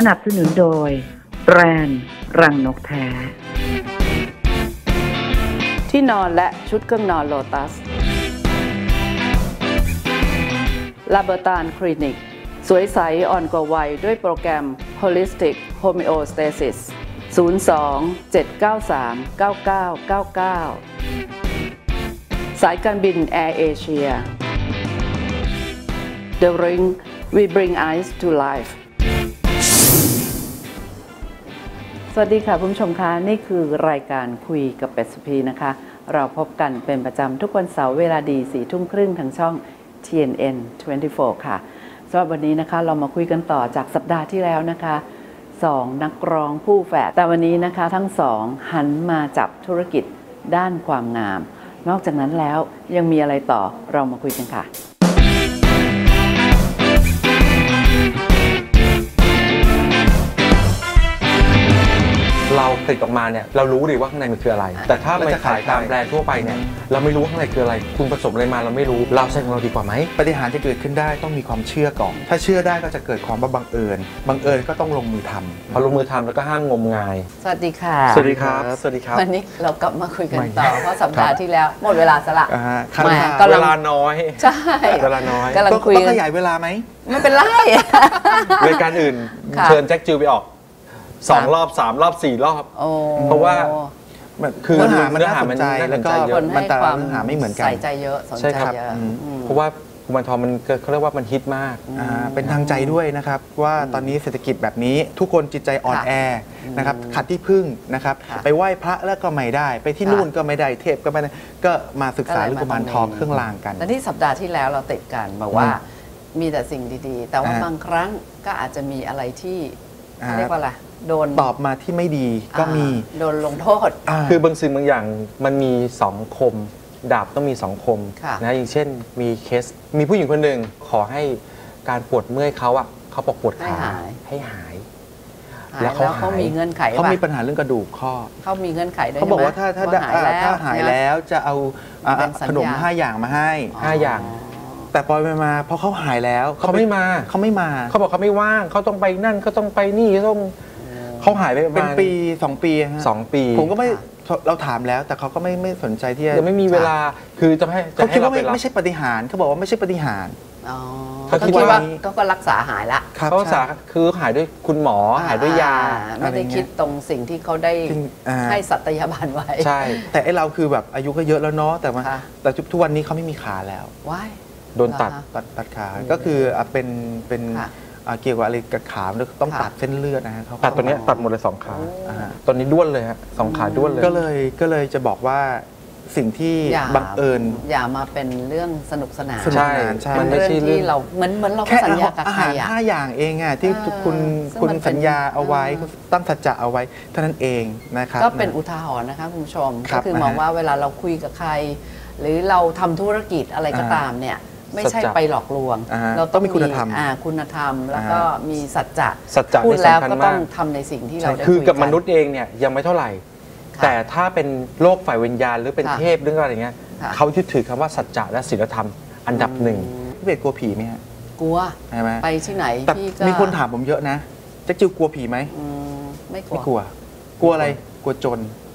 สนับสนุนโดย แบรนด์รังนกแท้ ที่นอนและชุดเครื่องนอนโลตัสลาเบอร์ตานคลินิก สวยใสอ่อนกว่าวัยด้วยโปรแกรม Holistic Homeostasis 02 793 9999 สายการบิน Air Asia The Ring We Bring Ice to Life สวัสดีค่ะคุณผู้ชมคะนี่คือรายการคุยกับเป็ดสุพีนะคะ เราพบกันเป็นประจำทุกวันเสาร์เวลาดีสี่ทุ่มครึ่งทางช่อง TNN 24 ค่ะสำหรับวันนี้นะคะเรามาคุยกันต่อจากสัปดาห์ที่แล้วนะคะสองนักร้องผู้แฝดแต่วันนี้นะคะทั้งสองหันมาจับธุรกิจด้านความงาม นอกจากนั้นแล้วยังมีอะไรต่อเรามาคุยกันค่ะ ผลิตออกมาเนี่ยเรารู้ดีว่าข้างในมันคืออะไร แต่ถ้าแล้วมันจะขายขายตามไปแบรนด์ทั่วไปเนี่ยเราไม่รู้ว่าข้างในคืออะไร คุณผสมอะไรมาเราไม่รู้เราใช้ของเราดีกว่าไหมปฏิหารย์จะเกิดขึ้นได้ต้องมีความเชื่อก่อน ถ้าเชื่อได้ก็จะเกิดความว่าบังเอิญบังเอิญก็ต้องลงมือทำพอลงมือทำแล้วก็ห้ามงมงาย สวัสดีค่ะ สวัสดีครับ สวัสดีครับ วันนี้เรากลับมาคุยกันไม่ต่อเพราะสัปดาห์ที่แล้วหมดเวลาสละอ่าฮะแหมค่ะกำลังเวลาน้อยใช่เวลาน้อยกำลังต้องคุยต้องกัขนยายเวลาไหมไม่เป็นไรรายการอื่นค่ะเชิญแจ็คจิวไปออก สองค่ะรอบสามรอบสี่รอบ โอ้เพราะว่า มันคือเนื้อหามันเนื้อน่าหาสมันนใจน่าสนใจแล้วก็เยอะคนมันให้แต่คละวามเนื้อหาไม่เหมือนกัน ใส่ใจเยอะสนใช่ใจครับเยอะอืมอืม เพราะว่ากุมารทองมันก็เขาเรียกว่ามันฮิตมาก อ่าเป็นทางใจด้วยนะครับว่าตอนนี้เศรษฐกิจแบบนี้ทุกคนจิตใจอ่อนค่ะแอนะครับขาดที่พึ่งนะครับค่ะไปไหว้พระแล้วก็ไม่ได้ ไปที่ค่ะ นู่นก็ไม่ได้เทพก็ไม่ได้ก็มาศึกษาก็เลยเรื่องกุมารมาตรงนี้ทองเครื่องรางกัน แต่ที่สัปดาห์ที่แล้วเราติดกันบอกว่ามีแต่สิ่งดีๆ แต่ว่าอ่า บางครั้งก็อาจจะมีอะไรที่ อ่าเรียกว่าอะไรโดนตอบมาที่ไม่ดีก็มีอ่าโดนลงโทษาคือบางสิ่งบางอย่างมันมีสองคม ดาบต้องมีสองคมค่ะ นะอย่างเช่นมีเคส มีผู้หญิงคนหนึ่งขอให้การปวดเมื่อยเขาอะเขาบอกปวดให้ขาหาย ให้หาย หายแล้วเขาแล้วเขาหาย มีเงื่อนไขเขาป่ะมีปัญหาเรื่องกระดูกข้อ เขามีเงื่อนไขด้วยเขาบอกว่าใช่ถ้าไหมถ้าหายแล้วถ้าหายแล้วจะเอาอ่าเป็นสัญญา ขนมห้าอย่างมาให้ ห้าอย่าง แต่ปล่อยไปมาเพราะเขาหายแล้วเขาไม่มาเขาไม่มาเขาบอกเขาไม่ว่างเขาต้องไปนั่นเขาต้องไปนี่เขาต้องเขาหายไปประเป็นมาณปีสองปีฮะสองปี ผมก็ไม่เราถามแล้ว แต่เขาก็ไม่ไม่สนใจที่จะยังไม่มีเวลาคือจะให้จะเขาให้คิดเราว่าไปไม่รับไม่ใช่ปฏิหารย์เขาบอกว่าไม่ใช่ปฏิหารย์อ๋อเขาเขาคิคิดดว่าว่าก็ก็รักษาหายละครับเขารักษาใช่คือหายด้วยคุณหมอหายด้วยยาอ่ไม่ได้คิดตรงสิ่งที่เขาได้จริงอ่าให้สัตยาบันไว้ ใช่ แต่ไอเราคือแบบอายุก็เยอะแล้วเนาะแต่ว่าค่ะแต่ทุกวันนี้เขาไม่มีขาแล้วว้าย โดนตัดเหรอคะตัดตัดขาก็คืออะเป็นเป็นค่ะอะเกี่ยวกับอะไรกับขาต้องค่ะ ตัดเส้นเลือดนะฮะเขาตัดตัวเนี้ยตัดหมดเลยสองขา อ่าฮะ ตอนนี้ด้วนเลยฮะสองขาด้วนเลย ก็เลยก็เลยจะบอกว่าสิ่งที่อย่า บังเอิญ อย่ามาเป็นเรื่องสนุกสนานสนุก ใช่สนานใช่ มัมันนไม่เรื่องใช่เรื่ที่องเราเหมือนเหมือนเราแค่สัญญากับอาใครหารอะ ห้าอย่างเองอะที่เออคุณซึ่งคุณมันเป็นสัญญาเอาไว้เออตั้งสัจจะเอาไว้เท่านั้นเองนะครับ ก็เป็นอุทาหรณ์นะคะคุณผู้ชมครัก็บคือมองนะฮะว่าเวลาเราคุยกับใคร หรือเราทำธุรกิจอะไรก็อ่าตามเนี่ย ไม่ใช่สัจจะไปหลอกลวง อ่าฮะเราต้องมีคุณธรรมอ่าคุณธรรม แล้วก็อ่ามีสัจจะสัจจะพูดนี่แล้วสำคัญก็ต้อมางกทำในสิ่งที่เราได้คือคุยกับมนุษย์เองเนี่ยยังไม่เท่าไหร่ ค่ะแต่ถ้าเป็นโลกฝ่ายวิญญาณหรือเป็นค่ะเทพหรืออะไรอย่างเงี้ยค่ะ เขายึดถือคำว่าสัจจะและศีลธรรม อันดับหนึ่งพี่เบสกลัวผีไหมฮะกลัวใช่ไหมไปที่ไหนแต่พี่ก็มีคนถามผมเยอะนะแจ็คจิวกลัวผีไหมอืมไม่กลัไม่วกลัว กลัวอะไรกลัวจนอ้าว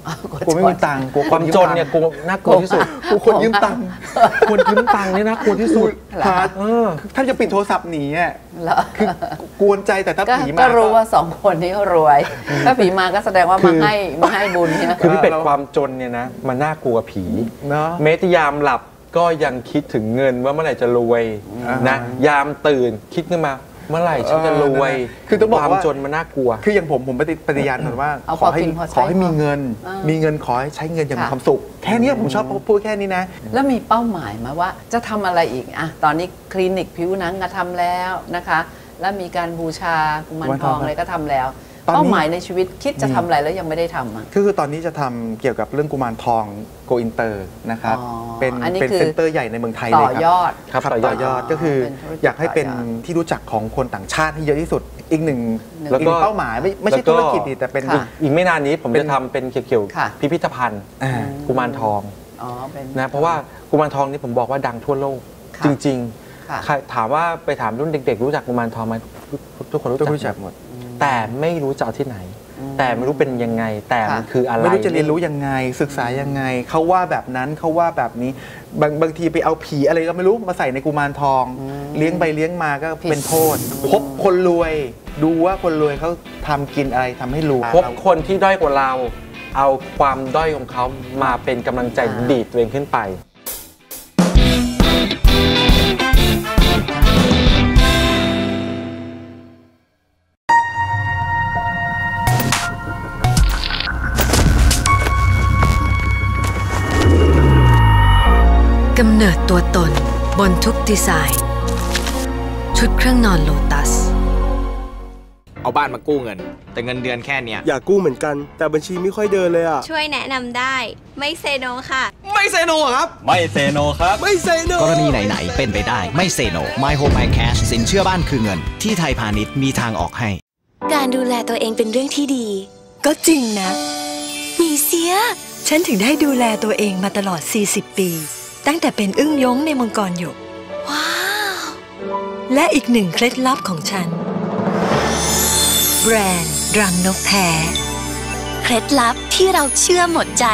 กลัวไม่มีตังค์กลัวความจนเนี่ยกลัวน่ากลัวที่สุดกลัวคนยืมตังค์คนยืมตังค์นี่น่ากลัวที่สุดเหรอหาเออท่านจะปิดโทรศัพท์หนีอะเหรอคือกวนใจแต่ถ้าก็ผีมาก็รู้ว่าสองคนนี้เขารวย ถ้าผีมาก็แสดงว่าคืมาอให้มาให้บุญเนี่ยคือพี่เป็ดเราความจนเนี่ยนะมันน่ากลัวผีเนาะเมตยามหลับก็ยังคิดถึงเงินว่าเมื่อไหร่จะรวยอ่านะยามตื่นคิดขึ้นมา เมื่อไหร่ฉันจะรวยเออนั่นแหละคือต้องบอกความว่าจนมันน่ากลัว คืออย่างผมผมปฏิปฏิญาณก่อนว่าเอาขอให้พอกินพอใช้ขอให้มีเงินอ่ามีมีเงินขอให้ใช้เงินอย่างมีค่ะความสุข แค่เนี้ยผมชอบพูดแค่นี้นะ แล้วมีเป้าหมายไหมาว่าจะทำอะไรอีกอะตอนนี้คลินิกผิวหนังก็ทำแล้วนะคะ แล้วมีการบูชากุมารกุมารททอองงอะไรก็ทำแล้ว ตอนนี้เป้าหมายในชีวิตคิดจะมีทำอะไรแล้วยังไม่ได้ทำอะก็คือตอนนี้จะทำเกี่ยวกับเรื่องกุมารทองโกอินเตอร์นะครับ อ๋อเป็นอันนี้เป็นคือเซ็นเตอร์ใหญ่ในเมืองไทยต่เลอยครับยอดครับครับต่อยอดต่อยอดก็คือเป็นธุรกิจอยากให้เป็นต่อยอดที่รู้จักของคนต่างชาติให้เยอะที่สุดอีกหนึ่งแล้วอีกหก็นึ่งเป้าหมายไม่ไม่ใช่แล้วก็ ธุรกิจดิแต่เป็น ค่ะ อีกไม่นานนี้ผมเป็นจะทำเป็นเกี่ยวค่ะ ๆพิพิธภัณฑ์อ่า กุมารทองอ๋อเป็น นะเพราะว่ากุมารทองนี่ผมบอกว่าดังทั่วโลกค่ะจริงค่ะ ๆใครถามว่าไปถามรุ่นเด็ก ๆ รู้จักกุมารทองไหมทุกคนรู้ต้องจักรู้จักหมด แต่ไม่รู้จะเอาที่ไหน แต่ไม่รู้เป็นยังไง แต่มันค่ะคืออะไรไม่รู้จะเรียนรู้ยังไง ศึกษายังไงเขาว่าแบบนั้นเขาว่าแบบนี้บางบางทีไปเอาผีอะไรก็ไม่รู้มาใส่ในกุมารทอง เลี้ยงไปเลี้ยงมาก็เป็นโทษพบคนรวย ดูว่าคนรวยเขาทำกินอะไรทำให้รวยพบคนที่ด้อยกว่าเรา เอาความด้อยของเขามาเป็นกำลังใจอ่าดีดตัวเองขึ้นไป ตัวตนบนทุกดีไซน์ ชุดเครื่องนอนโลตัส เอาบ้านมากู้เงิน แต่เงินเดือนแค่เนี้ยอยากกู้เหมือนกัน แต่บัญชีไม่ค่อยเดินเลยอะ ช่วยแนะนำได้ ไม่เซโนค่ะ ไม่เซโนครับ ไม่เซโนครับ ไม่เซโนกรณีไหน ๆ เป็นไปได้ไม่เซโน My Home My Cash สินเชื่อบ้านคือเงิน ที่ไทยพาณิชย์มีทางออกให้ การดูแลตัวเองเป็นเรื่องที่ดี ก็จริงนะ มีเสีย ฉันถึงได้ดูแลตัวเองมาตลอด 40 ปี ตั้งแต่เป็นอึ้งย้งในมังกรหยก ว้าว และอีกหนึ่งเคล็ดลับของฉัน แบรนด์รังนกแท้ เคล็ดลับที่เราเชื่อหมดใจ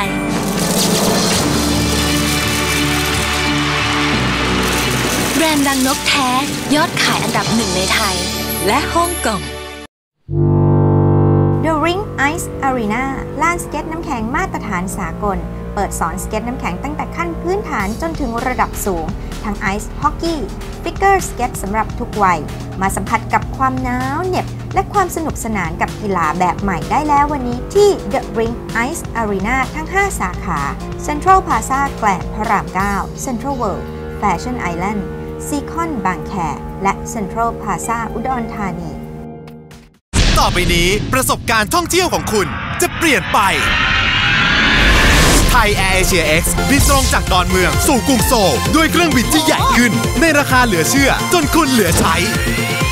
แบรนด์รังนกแท้ ยอดขายอันดับหนึ่งในไทย และฮ่องกง The Ring Ice Arena ลานสเก็ตน้ำแข็งมาตรฐานสากล เปิดสอนสเก็ตน้ำแข็งตั้งแต่ขั้นพื้นฐานจนถึงระดับสูง ทั้งไอซ์ฮอกกี้ฟิกเกอร์สเก็ตสำหรับทุกวัย มาสัมผัสกับความหนาวเหน็บ และความสนุกสนานกับกีฬาแบบใหม่ได้แล้ววันนี้ที่ The Ring Ice Arena ทั้ง 5 สาขา Central Plaza แกลนพระราม 9 Central World Fashion Island ซีคอนบางแค และ Central Plaza อุดรธานี ต่อไปนี้ประสบการณ์ท่องเที่ยวของคุณจะเปลี่ยนไป ไทยแอร์เอเชีย X บินตรงจากดอนเมืองสู่กรุงโซลด้วยเครื่องบินที่ใหญ่ขึ้น ในราคาเหลือเชื่อ จนคุณเหลือใช้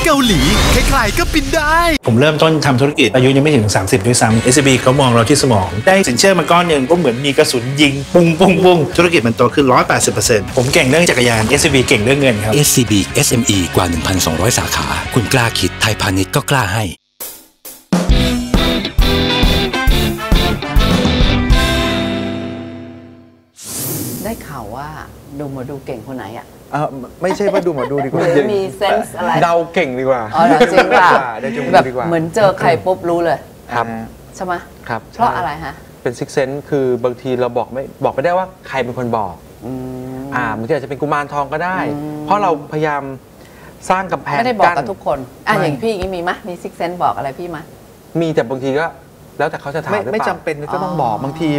เกาหลีใครๆก็บินได้ ผมเริ่มต้นทำธุรกิจอายุยังไม่ถึง 30 ด้วยซ้ำ SCB เขามองเราที่สมอง ได้สินเชื่อมาก้อนหนึ่งก็เหมือนมีกระสุนยิง ปุ้งปุ้งปุ้งธุรกิจมันโตขึ้น 180%ผมเก่งเรื่องจักรยาน SCB เก่งเรื่องเงินครับ SCB SME กว่า 1,200 สาขา คุณกล้าคิดไทยพาณิชย์ก็กล้าให้ ได้ข่าวว่าดูหมาดูเก่งคนไหนอะเอ่อไม่ใช่ว่าดูหมอดูดีกว่าหรือมีเซนส์อะไรเดาเก่งดีกว่าอ๋อเหรอจริงป่ะเดี๋ยวจะดูแบบดีกว่าเหมือนเจอใครปุ๊บรู้เลยครับใช่ไหมครับเพราะอะไรฮะเป็นซิกเซนคือบางทีเราบอกไม่บอกไม่ได้ว่าใครเป็นคนบอกอ่าบางทีอาจจะเป็นกุมารทองก็ได้ เพราะเราพยายามสร้างกำแพงไม่ได้บอกกับนทุกคนอะไม่อย่างพี่อย่างนี้มีไหมมีซิกเซนบอกอะไรพี่ไหมมีแต่บางทีก็ แล้วแต่เขาจะถามไม่หรือไม่เปล่าจำเป็นก็ต้องบอกบางที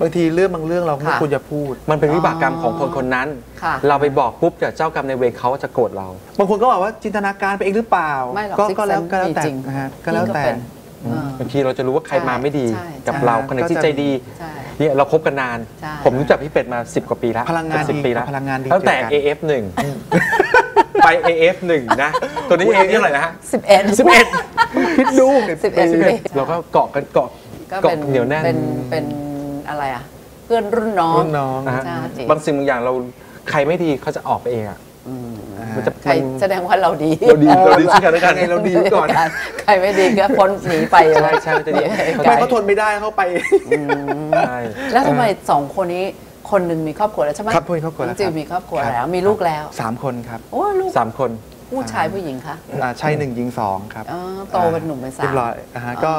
บางทีเรื่องบางเรื่องเราไม่ค่ะ ควรจะพูด มันเป็นวิบากกรรมของคนคนนั้น ค่ะ เราไปบอกปุ๊บเดี๋ยวเจ้ากรรมในายเวรเขาจะโกรธเรา บางคนก็บอกว่าจินตนาการไปเองหรือเปล่าไม่หรอกก็ Sixth ก็แล้ว Sense ก็แล้วแต่มีจริงนะฮะก็แล้วแต่พี่ก็เป็นอืมบางทีเราจะรู้ว่าใครมาไม่ดีใช่กับใช่เราคนไหนที่ใจดีใช่ เนี่ยเราคบกันนาน ใช่ ผมรู้จักพี่เป็ดมา 10 กว่าปีแล้วพลังงานสิบดีปีแล้วพลังงานดีตั้งแต่ เจอกัน AF 1 ไป AF 1 นะ ตัวนี้ AF ที่เท่าไหร่นะฮะสิบเอ็ด11คิดดูสิบเอ็ด11เราก็เกาะกันเกาะก็เกาะเป็นเหนียวแน่นเป็นเป็นอะไรอะ เพื่อนรุ่นน้องรุ่นน้องนะฮะใช่จริงบางสิ่งบางอย่างเราใครไม่ดีเขาจะออกไปเองอะมันจะใครแสดงว่าเราดี เราดีเราดีซึ่งกันและกันยังไงเราดีไว้ก่อน ใครไม่ดีก็พ้นหนีไปใช่ใช่มันจะดีทำไมเขาทนไม่ได้เขาไปใช่แล้วทำไมสองคนนี้ คนหนึ่งมีครอบครัวแล้วใช่ไหมครับพี่ครอบครัวแล้วน้งจิวครับมีครอบครัวครับแล้วมีลูกแล้วสามคนครับโอ้ลูกสามคนผู้ชายผู้หญิงคะอ่าชายหนึ่งยิงสองครับอ๋อโตเป็นหนุ่มเป็นสาวเรียบร้อยอ่าฮะก็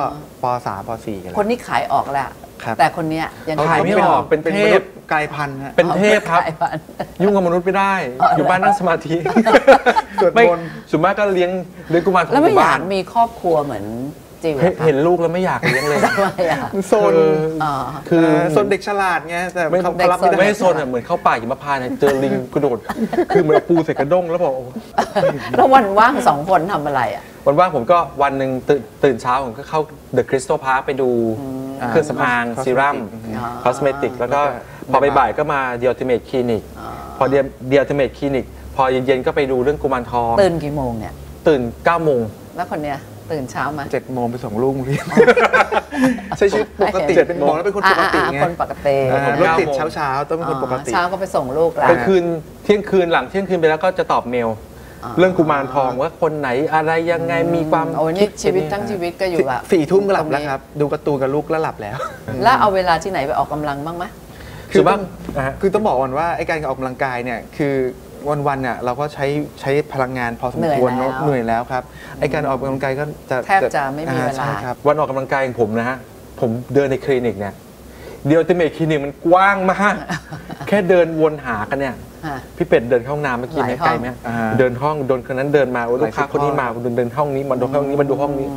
ปสามปสี่กันแล้ว คนนี้ขายออกแล้วครับ แต่คนเนี้ยยังขายไม่ออก เป็นเป็นเทมนุพษย์กลายพันธุ์ฮะ เป็นเทพครับ ขายพัน ยุ่งกับมนุษย์ไม่ได้อ๋อเหรออยู่บ้านนั่งสมาธิสวดไม่มนต์ส่วนมากก็เลี้ยงเลี้ยงกุมารทองแล้วไม่อยู่อยาบ้ากน มีครอบครัวเหมือน จจิวเห็นเห็นลูกแล้วไม่อยากเลี้ยงเลยทำไมอะโซนอ๋อ คือเออโซนเด็กฉลาดไงแต่ไม่เขาเด็กรับโซไม่นได้ไม่ให้โซนอะเหมือนเข้าป่าหิมพานต์เนี่ยเจอลิงกระโดด คือเหมือนเอาปูใส่กระด้งแล้วบอกโอ้แล้ววันว่างสองคนทำอะไรอะ วันว่างผมก็วันหนึ่งตื่นตื่นเช้าผมก็เข้าเดอะคริสตัลพาร์คไปดูเครื่องสำอาง Cosmetic ซีรั่มอ๋อคอสเมติกแล้วก็แล้วก็พอบ่ายๆก็มาเดีย t ติเมทคลินิกพอเดียเดีย t ติเมทคลินิกพอเย็นๆก็ไปดูเรื่องกุมารทองตื่นกี่โมงเนี่ยตื่น9โมงแล้วคนเนี้ย ตื่นเช้ามาเจ็ดโมงไปส่งลูกเรียนใช้ชีวิตปกติเป็นหมอแล้วเป็นคนปกติอ่าไงๆคนปกติอ่ารถติดเก้าโมงเช้าเช้าๆต้องเป็นคนปกติเช้าก็ไปส่งลูกแล้วกลางคืนเที่ยงคืนหลังเที่ยงคืนไปแล้วก็จะตอบเมลเรื่องกุมารทองว่าคนไหนอะไรยังไงมีความโอ้ยนี่ชีวิตทั้งชีวิตก็อยู่แบบสี่ทุ่มก็หลับแล้วครับ ดูการ์ตูนกับลูกแล้วหลับแล้ว แล้วเอาเวลาที่ไหนไปออกกำลังบ้างไหมคือส่วนต้มาอกงคือต้องบอกก่อนว่าไอ้การออกกำลังกายเนี่ยคือ วันๆเนี่ยเราก็ใช้ใช้พลังงานพอสมควรเนอะเหนื่อยแล้วครับไอ้การออกกำลังกายก็จะแทบจะไม่มีเวลาอ่ใช่ครับวันออกกำลังกายของผมนะฮะผมเดินในคลินิกเนี่ยเดีย t ติเมทคลินิกมันกว้างมาก แค่เดินวนหากันเนี่ยฮะพี่เป็ดเดินเข้าห้องน้ำเมื่อกี้หลายเนี่ยห้องไกลไหมอ่าเดินห้องโดนคนนั้นเดินมาโอ้ยหลูลายกค้าสิบคนนี้ห้องมาเดินเดินห้องนี้มาดูห้องนี้มาดูห้องนี้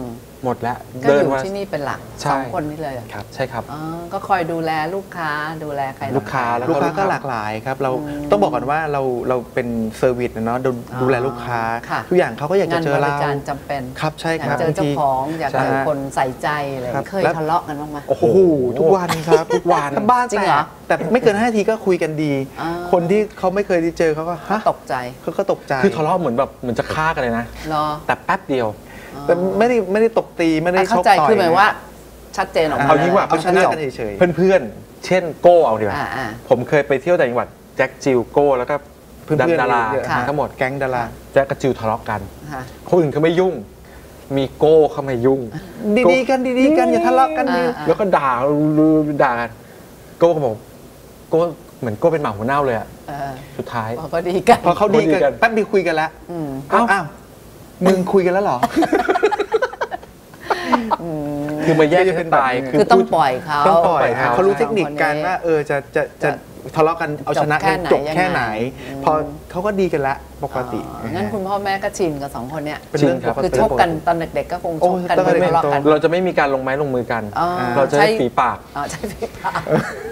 หมดแล้วก็เดิอนยู่มาที่นี่เป็นหลักใช่สองคนนี่เลยอะครับใช่ครับอ๋อก็คอยดูแลลูกค้าดูแลใครลูกค้าแล้วลูกค้าก็หลากหลายครับเราต้องบอกก่อนว่าเราเราเป็นเซอร์วิสนะเนาะดูดูแลลูกค้าค่ะทุกอย่างเขาก็อยากจะงานเจอบเราริการจำเป็นครับใช่อยาคกรับเจอเจ้าบางทีของอยากเจอใช่คนใส่ใจอะไรครับเคยแล้วทะเลาะกันบ้างไหมโอ้โหทุกวันครับทุกวันถ้าบ้านจริแตงเหรอกแต่ไม่เกินห้าทีก็คุยกันดีอ่าคนที่เขาไม่เคยได้เจอเขาก็ฮะตกใจเขาก็ตกใจคือทะเลาะเหมือนแบบเหมือนจะฆ่ากันเลยนะรอแต่แป๊บเดียว แต่ไม่ได้ไม่ได้ตบตีไม่ได้ชเข้ากใจต่อยคือหมายว่า ชัดเจนออกมา เอางี้ว่าเอาชนะกันเฉยเพื่อนเพื่อนๆ เช่นโก้เอาดีกว่าอ่าอ่าผมเคยไปเที่ยวต่างจังหวัดแจ็คจิลโก้แล้วก็ๆเพื่อนๆดาราเยอะๆค่ะทั้งหมดแก๊งดาราแจ็คกับจิลทะเลาะกันค่ะ คนอื่นเขาไม่ยุ่ง มีโก้เข้ามายุ่ง ดีๆกันดีๆกันอย่าทะเลาะกันดิ อ่า แล้วก็ด่าด่ากันโก้ก็บอกโก้เหมือนโก้เป็นหมาหัวเน่าเลยอะเออสุดท้าย พอก็ดีกัน พอเขาดีดีกักันนแป๊บเดียวคุยกันแล้วอืมอ้าวอ้าว มึงคุยกันแล้วเหรอ คือมาแยกก็จะเป็กันนแบบตายนี้คือต้องปล่อยเขา ต้องปล่อยเขาเขารู้เทคนิคกันสองคนนี้ว่าเออจะจะจะ ทะเลาะกันเอาชนะกันจจบบแค่แค่ไหไหนนยังไงพอเขาก็ดีกันละปกติอ๋องั้นคุณพ่อแม่ก็ชินกับสองคนเนี้ยเป็นเรื่องจริงครับปกคือติชกกันตอนเด็กๆก็คงโอ้ชกกันต้องไม่เป็นทะเลาะกันเราจะไม่มีการลงไม้ลงมือกันอ๋อเราจะใช้ให้ฝีปากอ๋อใช่พี่ปา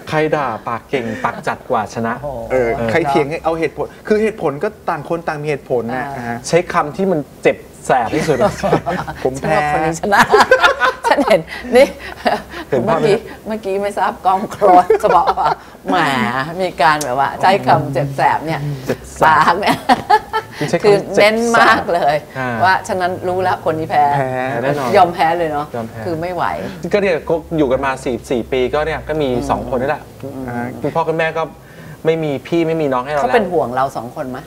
ใครด่าปากเก่งปากจัดกว่าชนะโอ้โหเออใครเถียงให้เอาเหตุผล คือเหตุผลก็ต่างคนต่างมีเหตุผลนะอ่าฮะใช้คำที่มันเจ็บ แสบที่สุด ผมฉันแพ้ว่าคนนี้ชนะฉันเห็นนี่เห็นเมื่ภาอพไหมกี้เมื่อกี้ไม่ทราบกล้องโครสจะบอกว่าแหมมีการแบบว่าใช้คำเจ็บแสบเนี่ยเจ็บแสบปากเนี่ยใช้คำคือเจ็บแสบเน้นมากเลยอ่าว่าฉะนั้นรู้แล้วคนนี้แพ้แพ้แน่นอนยอมแพ้เลยเนาะยอมแพ้คือไม่ไหว ก็เนี่ยก็อยู่กันมา 4 4 ปีก็เนี่ยก็มี 2 คนนี่แหละอ่าคุณพ่อคุณแม่ก็ไม่มีพี่ไม่มีน้องให้เราเขาแล้วเป็นห่วงเราสองคนไหม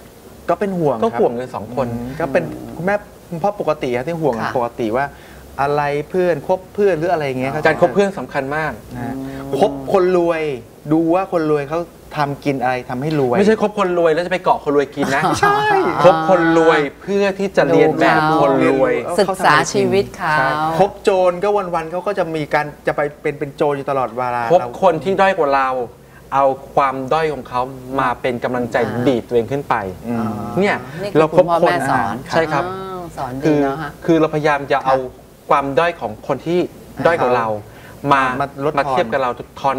ก็เป็นห่วงก็ครับห่วงกันสองคนอืมก็เป็นคุณแม่คุณพ่อปกติครับที่ห่วงค่ะปกติว่าอะไรเพื่อนคบเพื่อนหรืออะไรอย่างเงี้ยการคบเพื่อนสำคัญมากนะฮะคบคนรวยดูว่าคนรวยเขาทำกินอะไรทำให้รวย ไม่ใช่คบคนรวยแล้วจะไปเกาะคนรวยกินนะใช่คบคนรวยเพื่อที่จะเรียนแบบคนรวยเออศึกเขาทำษาอะไรกินชีวิตเขาใช่คบโจรก็วันๆเขาก็จะมีการจะไปเป็นเป็นโจรอยู่ตลอดเวลาคบเราคนที่ด้อยกว่าเรา เอาความด้อยของเขามาเป็นกำลังใจอ่า ดีดตัวเองขึ้นไปอืมเนี่ยนี่คือเราคุณพ่อแม่สอนใช่ครับ อ้าวสอนคืดีอเนาะฮะ คือเราพยายามจะเอาความด้อยของคนที่ด้อยกว่าเรา มามาลดมาทอน เทียบกับเราทอน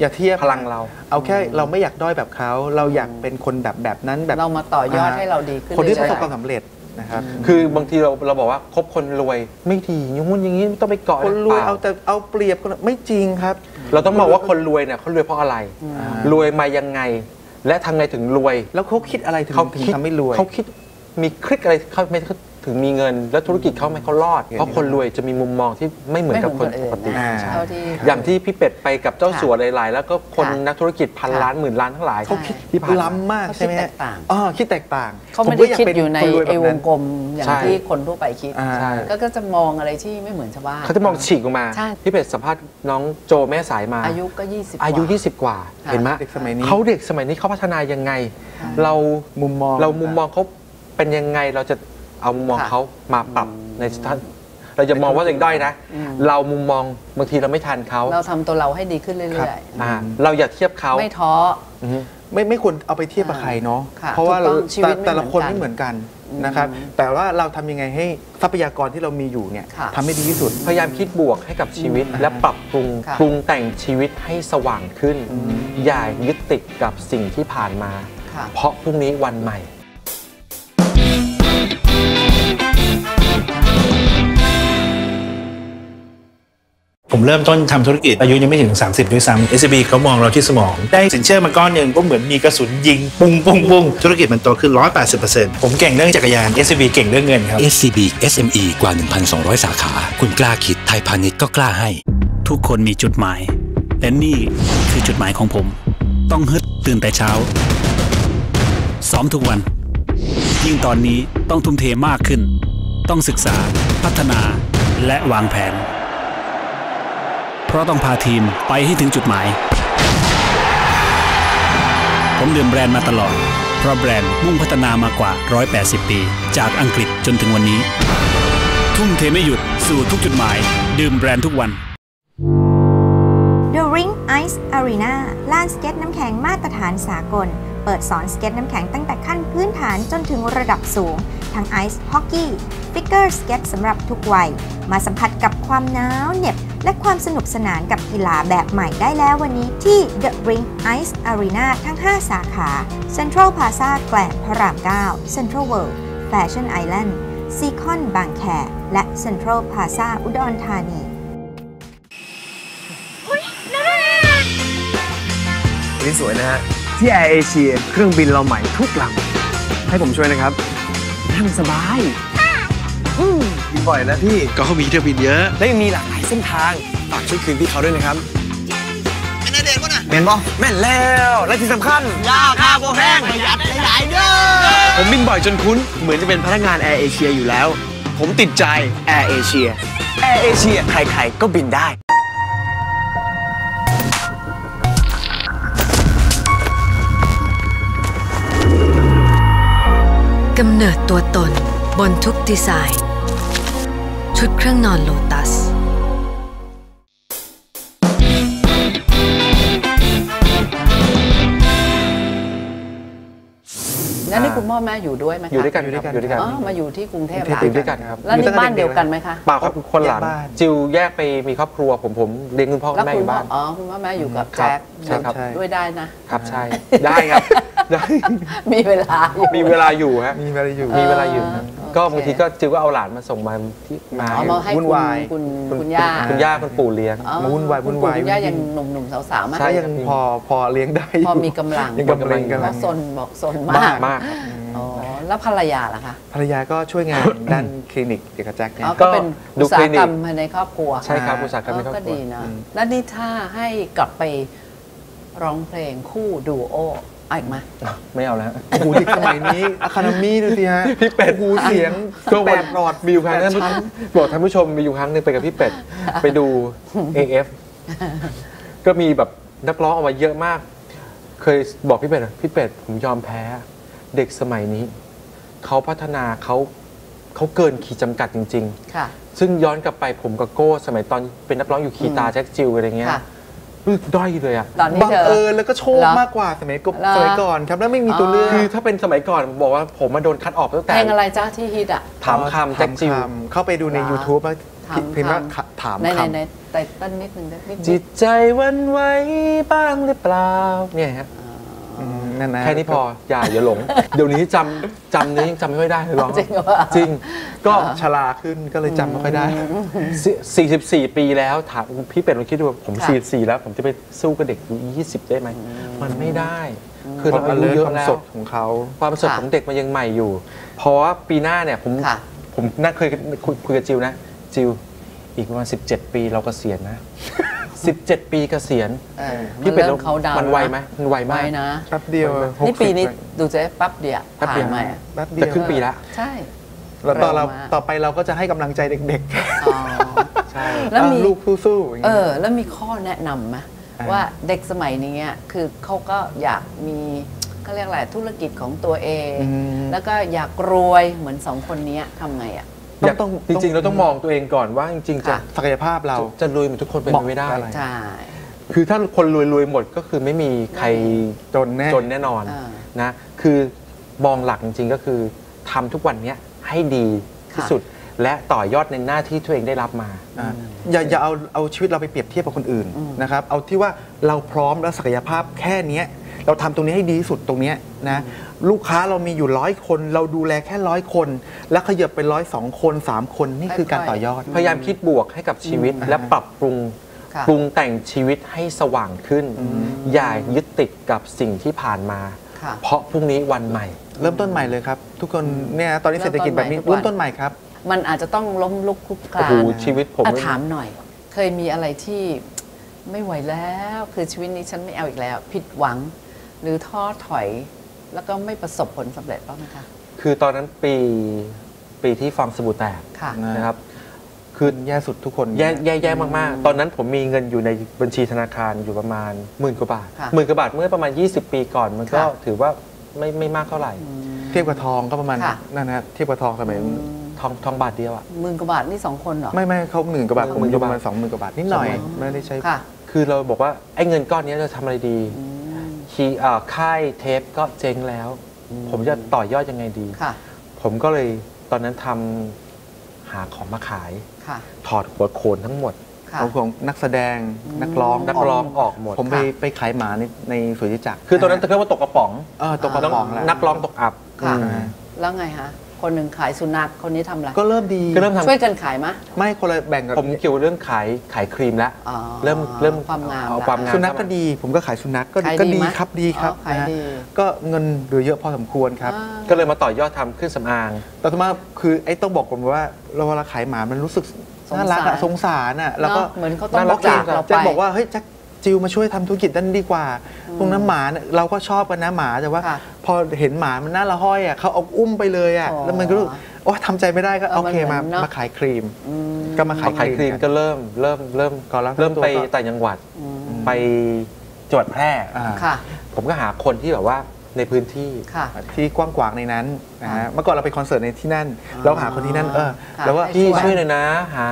อย่าเทียบพลังเรา เอาแค่เราไม่อยากด้อยแบบเขาเราอยากเป็นคนแบบแบบนั้นแบบเรามาต่อยอดให้เราดีขึ้นคนที่ประเรื่สอบยๆความสำเร็จนะครับคือบางทีเราเราบอกว่าคบคนรวย ไม่ดีอย่างงู้นอย่างนี้ไม่ต้องไปเกาะคนรวยปล่เอาแต่เอาเปรียบคนไม่จริงครับ เราต้องมองว่าคนรวยเนี่ยเขารวยเพราะอะไร รวยมายังไง และทำไงถึงรวย แล้วเขาคิดอะไรถึงเขาถึงคิดทำให้รวย เขาคิดมีคลิกอะไรเขาไม่ ถึงมีเงินแล้วธุรกิจเขาไม่เขารอด เพราะคนรวยจะมีมุมมองที่ไม่เหมือนกับคนปกติอ่าเท่าที่อย่างที่พี่เป็ดไปกับเจ้าค่ะสัวหลายๆ แล้วก็คนค่ะนักธุรกิจพันค่ะล้านหมื่นล้านทั้งหลายเขาคิดที่ผ่านมาล้ำมากเขาใช่ไหมคิดแตฮะกต่างอ๋อคิดแตกต่างเขาไม่ผได้ก็คิดเป็อยู่ในครวแบบไอ้วงนั้นกลมอย่างใช่ที่คนทั่วไปคิดอ่าใช่ก็ก็จะมองอะไรที่ไม่เหมือนชาวบ้านเขาจะมองฉีกออกมาใช่พี่เป็ดสัมภาษณ์น้องโจแม่สายมา อายุก็ 20 อายุกว่า20 กว่าค่ะเห็นไหมเด็กสมัยนี้เขาเด็กสมัยนี้เขาพัฒนายังไง เรามุมมองเรามุมมองเขาเป็นยังไงเราจะ เอามุมมองค่ะเขามาปรับในท่านเราจะมองว่าตัวเองด้อยนะ อืม เรามุมมองบางทีเราไม่ทันเขาเราทำตัวเราให้ดีขึ้นเรื่ครัอยบอ่าเราอย่าเทียบเขาๆ ไม่ท้อ อือฮึ ไม่ไม่ควรเอาไปเทียบกับใครเนาะค่ะเพราะว่าถูกต้องชีวิตแต่แต่ละคนไม่ไม่เหเหมืมืออนนกักันนนะครับ แต่ว่าเราทำยังไงให้ทรัพยากรที่เรามีอยู่เนี่ยค่ะ ทำให้ดีที่สุด พยายามคิดบวกให้กับชีวิต และปรับปรุงค่ะ ปรุงแต่งชีวิตให้สว่างขึ้น อย่ายึดติดกับสิ่งที่ผ่านมา ค่ะ เพราะพรุ่งนี้วันใหม่ ผมเริ่มต้นทำธุรกิจอายุยังไม่ถึง 30 ด้วยซ้ำ SCB เขามองเราที่สมอง ได้สินเชื่อมาก้อนหนึ่งก็เหมือนมีกระสุนยิง ปุ้งปุ้งปุ้งธุรกิจมันโตขึ้น 180%ผมเก่งเรื่องจักรยาน SCB เก่งเรื่องเงินครับ SCB SME กว่า 1,200 สาขา คุณกล้าคิดไทยพาณิชย์ก็กล้าให้ ทุกคนมีจุดหมาย และนี่คือจุดหมายของผม ต้องฮึดตื่นแต่เช้า ซ้อมทุกวัน ยิ่งตอนนี้ต้องทุ่มเทมากขึ้น ต้องศึกษา พัฒนา และวางแผน เพราะต้องพาทีมไปให้ถึงจุดหมาย ผมดื่มแบรนด์มาตลอด เพราะแบรนด์มุ่งพัฒนามากว่า 180 ปี จากอังกฤษจนถึงวันนี้ ทุ่มเทไม่หยุดสู่ทุกจุดหมาย ดื่มแบรนด์ทุกวัน The Ring Ice Arena ลานสเก็ตน้ำแข็งมาตรฐานสากล เปิดสอนสเก็ตน้ำแข็งตั้งแต่ขั้นพื้นฐานจนถึงระดับสูง ทั้งไอซ์ฮอกกี้ฟิกเกอร์สเก็ตสำหรับทุกวัย มาสัมผัสกับความหนาวเหน็บ และความสนุกสนานกับกีฬาแบบใหม่ได้แล้ววันนี้ที่ The Ring Ice Arena ทั้ง 5 สาขา Central Plaza แกลนพระราม 9 Central World Fashion Island ซีคอนบางแค และ Central Plaza อุดรธานีนี่สวยนะฮะ ที่แอร์เอเชียเครื่องบินเราใหม่ทุกลำให้ผมช่วยนะครับนั่งสบายอืมบินบ่อยนะพี่ก็เขามีเที่ยวบินเยอะ และยังมีหลากหลายเส้นทางฝากช่วยคืนพี่เขาด้วยนะครับเป็นนาเดชป่ะนะแม่นบอแม่นแล้ว และที่สำคัญยาค่าโบแห้งประหยัดหลายๆเด้อผมบินบ่อยจนคุ้น เหมือนจะเป็นพนักงานแอร์เอเชียอยู่แล้ว ผมติดใจแอร์เอเชียแอร์เอเชียใครๆก็บินได้ กำเนิดตัวตนบนทุกดีไซน์ ชุดเครื่องนอนโลตัส งั้นนี่คุณพ่อแม่อยู่ด้วยไหมคะอยู่ด้วยกันอยู่ด้วยกันอยู่ด้วยกันอ๋อมาอยู่ที่กรุงเทพอยู่ด้วยกันครับแล้วนี่บ้านเดียวกันไหมคะเปล่าครับคนหลังแยกบ้านจิวแยกไปมีครอบครัวผมผมเลี้ยงคุณพ่อคุแล้วณแม่คุอณยู่พ่อบ้านอ๋อคุณพ่อแม่อยู่กับครับแจ็คใช่ครับด้วยได้นะครับใช่ได้ครับได้มีเวลาอยู่มีเวลาอยู่ฮะมีเวลาอยู่มีเวลาอยู่ครับ ก็บางทีก็จิวก็เอาหลานมาส่งมาที่มาอ๋อมาให้วุ่นคุณวายคุณคุณย่าคุณย่าคุณปู่เลี้ยงอ๋อมาวุ่นวายวุ่นวายคุณย่ายังหนุ่มๆสาวๆไหมใช่ยังพอพอเลี้ยงได้ พอมีกำลังยังกำลังกำเพลังราะซนบอกซนมากมากอ๋อแล้วภรรยาล่ะคะภรรยาก็ช่วยงานด้านคลินิกเกี่ยวกับแจ็คเนี่ยอ๋อก็เป็นดูอุตสาคลิหนิกรกรมภายในครอบครัวใช่ครับอุตสาหกรรมในครอบครัวก็ดีนะอืมแล้วนี่ถ้าให้กลับไปร้องเพลงคู่ดูโอ เอาอีกไหมไม่เอาแล้วโอ้โหเด็กสมัยนี้อะคาเดมี่ดูสิฮะพี่เป็ดโอ้โหเสียงก็แปวันดหลอดมีอยู่ครั้งนึงบอกท่านผู้ชมมีอยู่ครั้งหนึงไปกับพี่เป็ดไปดู AF ก็มีแบบนักร้องออกมาเยอะมาก เคยบอกพี่เป็ดอะพี่เป็ดผมยอมแพ้ เด็กสมัยนี้เขาพัฒนาเขาเขาเกินขีดจำกัดจริงค่ะๆซึ่งย้อนกลับไปผมกับโก้ สมัยตอนเป็นนักร้องอยู่คีตาแจ็คจิลอะไรเงี้ยค่ะรู้สึก ด้อยเลยอะตอนนี้บังเธอเอิญแล้วก็โชคเหรอมากกว่าสมัยกบเหรอสมัยก่อนครับแล้วไม่มีตัวเลือกคือถ้าเป็นสมัยก่อนผมบอกว่าผมมาโดนคัดออกตั้งแต่เพลงอะไรจ้าที่ฮิตอะ ถามคำแจ็คจิลถามคำเข้าไปดูใน เหรอ YouTube ว่าถามพิมพ์ว่าคำถามในในคำในไตเติ้ลนิดนึงได้นิดนึงจิตใจหวันไหวบ้างหรือเปล่าเนี่ยฮะอืม นั่นนะแค่นี้พออย่าอย่าหลง เดี๋ยวนี้จำจำเนี้ยังจำไม่ค่อยได้เลยร้องจริงเหรอ จริง ก็ชราขึ้นก็เลยจำไม่ค่อยได้สี่สิบสี่ปีแล้วถามพี่เป็ดลองคิดดูว่าผมค่ะสี่สี่แล้ว ผมจะไปสู้กับเด็กอายุยี่สิบได้ไหม มันไม่ได้ คือเราอายุเยอะความแล้วสดของเขาความสดค่ะของเด็กมันยังใหม่อยู่ เพราะว่าปีหน้าเนี่ยผมค่ะผมน่าเคยคุยคุยกับจิวนะ จิวอีกประมาณ17 ปีเราเกษียณนะ 17 ปีเกษียณเออพี่เป็ดมันเริ่มเขาดาวน์มันไวไหมมันไวไวมากนะ แป๊บเดียวนี่60ปีนี้ไปดูเจ๊ปั๊บเดียวแป๊บเดียวผ่านมาอะแป๊บเดีแต่ยวครึ่งปีละใช่ แล้วต่อเราเร็วมาก ต่อไปเราก็จะให้กำลังใจเด็กอ๋อ ใช่ ๆแล้วมี อะลูกสู้ๆอย่างเอเงี้ย อ แล้วมีข้อแนะนำไหมอ่า ว่าเด็กสมัยนี้อะคือเขาก็อยากมีเขาเรียกอะไรธุรกิจของตัวเองมแล้วก็อยากรวยเหมือนสองคนนี้ทำไงอะ อยากต้องจริงๆเราต้องมองตัวเองก่อนว่าจริงๆจะค่ะ ศักยภาพเราจะรวยเหมือนทุกคนเป็นเหไปมาะไม่ได้กับอะไร ใช่ คือถ้าคนรวยๆหมดก็คือไม่มีใครจนแน่ จนแน่นอนอ่านะคือมองหลักจริงๆก็คือทำทุกวันเนี้ยให้ดีที่สุด และต่อยอดในหน้าที่ตัวเองได้รับมา อ่าอย่าอย่าเอาเอาชีวิตเราไปเปรียบเทียบกับคนอื่นนะครับเอาที่ว่าเราพร้อมและศักยภาพแค่เนี้ยเราทำตรงนี้ให้ดีที่สุดตรงเนี้ยนะ ลูกค้าเรามีอยู่ร้อยคน เราดูแลแค่ร้อยคน แล้วขยับเป็นร้อยสองคนสามคนนี่คือการต่อยอด พยายามคิดบวกให้กับชีวิตและปรับปรุงค่ะปรุงแต่งชีวิตให้สว่างขึ้น อย่ายึดติดกับสิ่งที่ผ่านมาค่ะเพราะพรุ่งนี้วันใหม่ เริ่มต้นใหม่เลยครับ ทุกคนเนี่ยตอนนี้เศรษฐกิจแบบนี้เริ่เริ่มมต้ต้นนใหใหม่ม่ครับ มันอาจจะต้องล้มลุกคลุกคลานโอ้โหชีวิตผมอะถามหน่อย เคยมีอะไรที่ไม่ไหวแล้ว คือชีวิตนี้ฉันไม่เอาอีกแล้ว ผิดหวัง หรือท้อถอย แล้วก็ไม่ประสบผลสำเร็จบ้างไหมคะ คือตอนนั้นปีปีที่ฟองสบู่แตกค่ะ นะครับ คือแย่สุดทุกคนแย่แย่แย่มากๆ ตอนนั้นผมมีเงินอยู่ในบัญชีธนาคารอยู่ประมาณหมื่นกว่าบาทค่ะหมื่นกว่าบาทเมื่อประมาณ 20 ปีก่อนมันก็ค่ะ ถือว่าไม่ไม่มากเท่าไหร่ เทียบกับทองก็ประมาณค่ะ นั่นนะเทียบกับทองสมัยทองทองบาทเดียวอะ หมื่นกว่าบาทนี่สองคนเหรอ ไม่ไม่เขาหมื่นกว่าบาทหผมมื่นอกยู่ว่าปบาทระมาณสองหมื่นกว่าบาทนิดหน่อย สองหมื่น ไม่ได้ใช้ ค่ะ คือเราบอกว่าไอ้เงินก้อนนี้จะทำอะไรดี คีย์อ่าค่ายเทปก็เจ๊งแล้ว ผมจะต่อยอดยังไงดี ค่ะผมก็เลยตอนนั้นทำหาของมาขาย ค่ะ ถอดหัวโขนทั้งหมด ค่ะของของนักแสดงนักร้องนักร้องออกหมด ผมไปค่ะไปขายหมาในในสวนจตุจักรคือตอนนั้นเรียกว่าตกกระป๋องเออตกกระป๋องแล้วนักร้องตกอับค่ะ อืม แล้วไงฮะ คนหนึ่งขายสุนัขคนนี้ทำอะไรก็เริ่มดีก็เริ่มทำช่วยกันขายมะ ไม่คนละแบ่งกันผมเกี่ยวเรื่องขายขายครีมแล้วอ๋อเริ่มเริ่มความงามเอาละความงามสุนัขก็เข้ามาดี ผมก็ขายสุนัขก็ขายก็ดีดีไหมครับดีครับอ๋อขายนะฮะดี ก็เงินเหลือเยอะพอสมควรครับอ่าก็เลยมาต่อยอดทำเครื่องสำอาง แต่ต่อมาคือไอ้ต้องบอกก่อนว่าเราเวลาขายหมามันรู้สึกสงสารน่ารักอะสงสารอะแล้วก็เนอะเหมือนเขาต้องน่รัจากเราไป จะบอกว่าเฮ้ยแจ็ค จิวมาช่วยทำธุรกิจนั้นดีกว่าตรงนั้นหมาเนี่ยเราก็ชอบกันนะหมาแต่ว่าค่ะพอเห็นหมามันน่าละห้อยอะเขาเอาอุ้มไปเลยอะอ๋อแล้วมันก็รู้สึกโอ้ทำใจไม่ได้ก็เออโอเคมันมาเหมือนเนอะมาขายครีมอืมก็มาขายขายครีมก็เริ่มเริ่มเริ่มก่อนแล้วเริ่มไปตัวก็ต่างจังหวัดอืมไปจังหวัดแพร่อ่าค่ะผมก็หาคนที่แบบว่าในพื้นที่ค่ะที่กว้างขวางในนั้นนะฮะเมื่อก่อนเราไปคอนเสิร์ตในที่นั่น เราหาคนที่นั่นเออค่ะแล้วว่าให้พี่ช่วยช่วยหน่อยนะ หา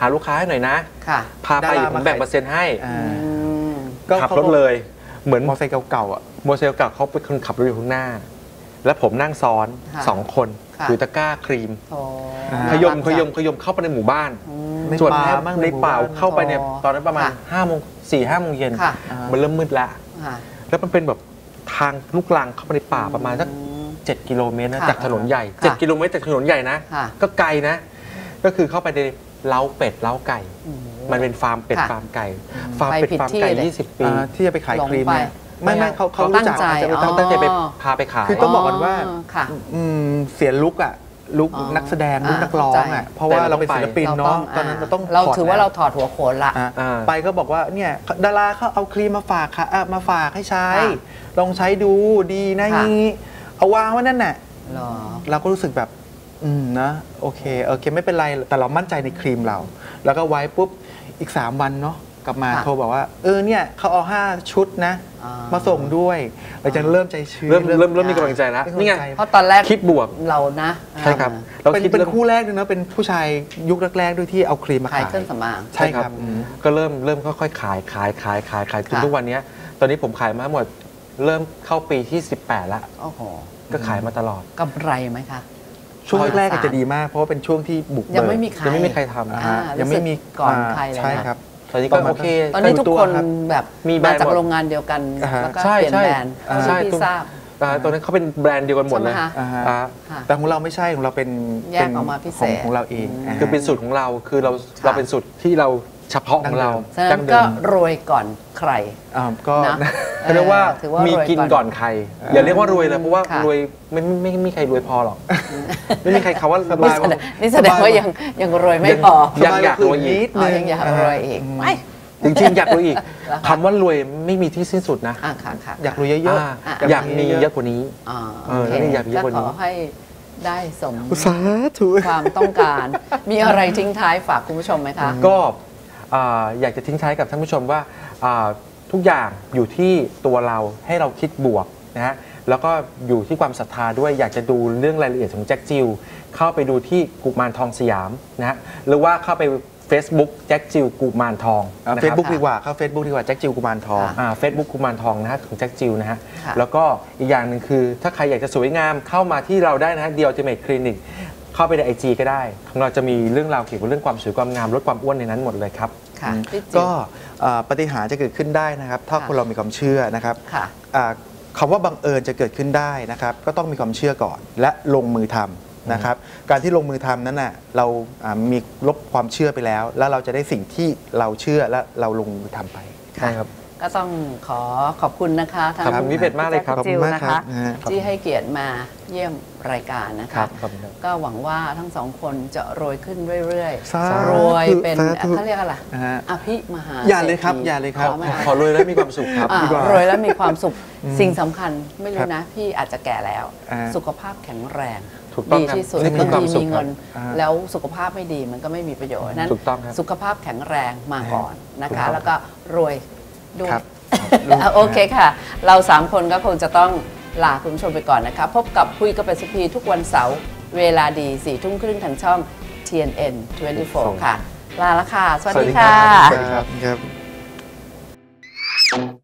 หาลูกค้าให้หน่อยนะค่ะพาไปดาราเดี๋ยวผมมาแบ่งขายเปอร์เซ็นต์ให้อ่าอืม ก็ขับเขารถเลย เหมือนมอเตอร์ไซค์เก่าๆอะโมเซลกับเขาเป็นคนขับรถอยู่ข้างหน้า แล้วผมนั่งซ้อนค่ะสองคนค่ะถือตะกร้าครีมโอ้อ่าขยมน่ารักขยมจังขยมเข้าไปในหมู่บ้านอืมในส่วนป่าแทบมั่งในป่าในหมู่บ้านเข้าไปเนี่ยอ๋อตอนนั้นประมาณค่ะห้าโมงสี่ห้าโมงเย็นค่ะมันเริ่มมืดละค่ะแล้วมันเป็นแบบทางลูกลังเข้าไปในป่าประมาณสักอืมเจ็ดกิโลเมตรนะค่ะจากถนนใหญ่ค่ะเจ็ดกิโลเมตรจากถนนใหญ่นะค่ะก็ไกลนะ ก็คือเข้าไปใน เล้าเป็ดเล้าไก่อืมมันเป็นฟาร์มเป็ดค่ะฟาร์มไก่ฟาร์มไปเป็ดผิดฟาร์มที่ไก่เลย 20 ปีอ่าที่จะไปขายครีมเนี่ยหลงไปไม่ไม่เขาเขารู้จักตั้งใจ จะไปอ๋อตั้งใจไปพาไปขาย คือต้องบอกก่อนว่า ค่ะ อืมเสียลุกอะลุกอ๋อนักแสดงลุกอ่านักร้องเข้าใจอะเพราะว่าแต่เราเราเป็นศิลปินเราต้เนาะองตอนนั้นเราต้องเราถดถือว่าแล้วเราถอดหัวโขนละ อะอ่า ไปก็บอกว่าเนี่ยดาราเขาเอาครีมมาฝากค่ะอะมาฝากให้ใช้ ค่ะลองใช้ดูดีนะค่ะนี้เอาวางไว้นั่นน่ะ เหรอ เราก็รู้สึกแบบ อืมนะโอเคโอเคไม่เป็นไรแต่เรามั่นใจในครีมเรา แล้วก็ไว้ปุ๊บอีก 3 วันเนาะกลับมาค่ะโทรบอกว่า เออเนี่ยเขาเอา 5 ชุดนะอ่ามาส่งด้วยเราจะเริ่มใจชื้นเริ่มเริ่มเริ่มมีกำลังใจแล้วมีกำลังนี่ไงใจเพราะตอนแรกคิดบวกเรานะใช่ครับเราเป็นคิดเป็นเรื่องคู่แรกด้วยนะเป็นผู้ชายยุคแรกๆด้วยที่เอาครีมมาขายขายเครื่องสำอางใช่ครับอืมก็เริ่มเริ่มค่อยๆขายขายขายขายขายจนค่ะทุกวันเนี้ยตอนนี้ผมขายมาทั้งหมดเริ่มเข้าปีที่ 18แล้วโอ้โหก็ขายมาตลอดกำไรไหมคะ ช่วงแรกๆมหาศาลอาจจะดีมากเพราะว่าเป็นช่วงที่บุกยังเบิกไม่มีใครยังไม่มีใครทำอ่าอ่ายังไม่มีรู้สึกก่อนใครเลยนะ ใช่ครับ ตอนนี้ก็ประมาณโอเคตอนนี้ทุกคนครับ แบบมีแบรมานด์จากหมดโรงงานเดียวกัน อ่าฮะ แล้วก็ใช่เปลี่ยนใช่แบรนด์อ่า เท่าที่ใช่พี่ทราบ อ่าตอนนั้นเขาเป็นแบรนด์เดียวกันหมดเลยใช่ไหมคะอ่าฮะอ่าค่ะแต่ของเราไม่ใช่ของเราเป็นแยกออกมาพิเศษ ของของเราเองาฮะ คือเป็นสูตรของเราคือเราค่ะเราเป็นสูตรที่เรา เฉพาะของเราฉะนั้นก็รวยก่อนใคร อ่าก็นะเขาเรียกว่าถือว่ารวยมีกินก่อนใครอย่าเรียกว่ารวยเลยเพราะว่าค่ะ รวยไม่ไม่ไม่ไม่มีใครรวยพอหรอกไม่มีใครคำว่ารสวบายยนี่แสดงว่ายังยังรวยไม่พอยังอยากรวยอีก อ๋อยังอยากรวยอีกไม่ จริงๆอยากรวยอีกแล้วค่ะคำว่ารวยไม่มีที่สิ้นสุดนะอะค่ะค่ะอยากรวยเยอะอ่าๆอยากมีเยอะกว่านี้ อ่าเออแล้วนี่อยากมีเยอะกว่านี้ ขอให้ได้สม สาธุ ความต้องการ มีอะไรทิ้งท้ายฝากคุณผู้ชมไหมคะ ก็ อ่าอยากจะทิ้งท้ายกับท่านผู้ชมว่าอ่าทุกอย่างอยู่ที่ตัวเราให้เราคิดบวกนะฮะแล้วก็อยู่ที่ความศรัทธาด้วยอยากจะดูเรื่องรายละเอียดของแจ็คจิลเข้าไปดูที่กุมารทองสยามนะฮะหรือว่าเข้าไป Facebook แจ็คจิวกุมารทองนะเฟคซรับบุ๊กดีกว่าเข้า Facebook ดีกว่าแจ็คจิวกุมารทองอ่าเฟซบุ๊กกุมารทองนะฮะของแจ็คจิวนะฮะค่ะแล้วก็อีกอย่างหนึ่งคือ ถ้าใครอยากจะสวยงามเข้ามาที่เราได้นะฮะเดีย t เ m เม e คลินิกเข้าไปในไอจก็ได้ของเราจะมีเรื่องราวเกี่ยวกับเรื่องความสวยความงามลดความอ้วนในนั้นหมดเลยครับ ค่ะอืมพี่จิ๋วก็เอ่อปฏิหารย์จะเกิดขึ้นได้นะครับ ถ้าค่ะคนเรามีความเชื่อนะครับค่ะอ่าคำว่าบังเอิญจะเกิดขึ้นได้นะครับ ก็ต้องมีความเชื่อก่อนและลงมือทำนะครับ การที่ลงมือทำนั้นน่ะเราอ่ามีลบความเชื่อไปแล้ว แล้วเราจะได้สิ่งที่เราเชื่อและเราลงมือทำไปใช่ครับ ก็ต้องขอขอบคุณนะคะทางขอบคุณพี่เป็ดมากเลยครับแจ็จิวขอบคุณมากนะครัคะบนะฮะ ที่ให้เกียรติมาเยี่ยมรายการนะครัคะ บขอบคุณครับ ก็หวังว่าทั้งสองคนจะโรยขึ้นเรื่อยสาธุๆรวยเป็นสาธุเขาเรียกอะไรนะฮะ อภิมหาอย่าเลยครับ ศษฐีอย่าเลยครับขไหมะขอรวยแล้วมีความสุขครับ อะดีกว่ารวยแล้วมีความสุขอืมสิ่งสำคัญไม่ครัรู้บนะ พี่อาจจะแก่แล้ว อ่าสุขภาพแข็งแรงถูกต้องดีครับที่สุดนี่คือบางความทีสุขมีเงิน ครับอ่า แล้วสุขภาพไม่ดีมันก็ไม่มีประโยชน์นั้น ถูกต้องครับ สุขภาพแข็งแรงมาก่อนนะถูกคะต้องแล้วก็รวย ด้วยครับอะโอเคค่ะ เราสามคนก็คงจะต้องลาคุณผู้ชมไปก่อนนะคะ พบกับคุยกับเป็ดสพีทุกวันเสาร์เวลาดี4ี่ทุ่มครึ่งทางช่อง TNN 24 ค่ะ ลาละค่ะ สวัสดีค่ะ สวัสดีครับ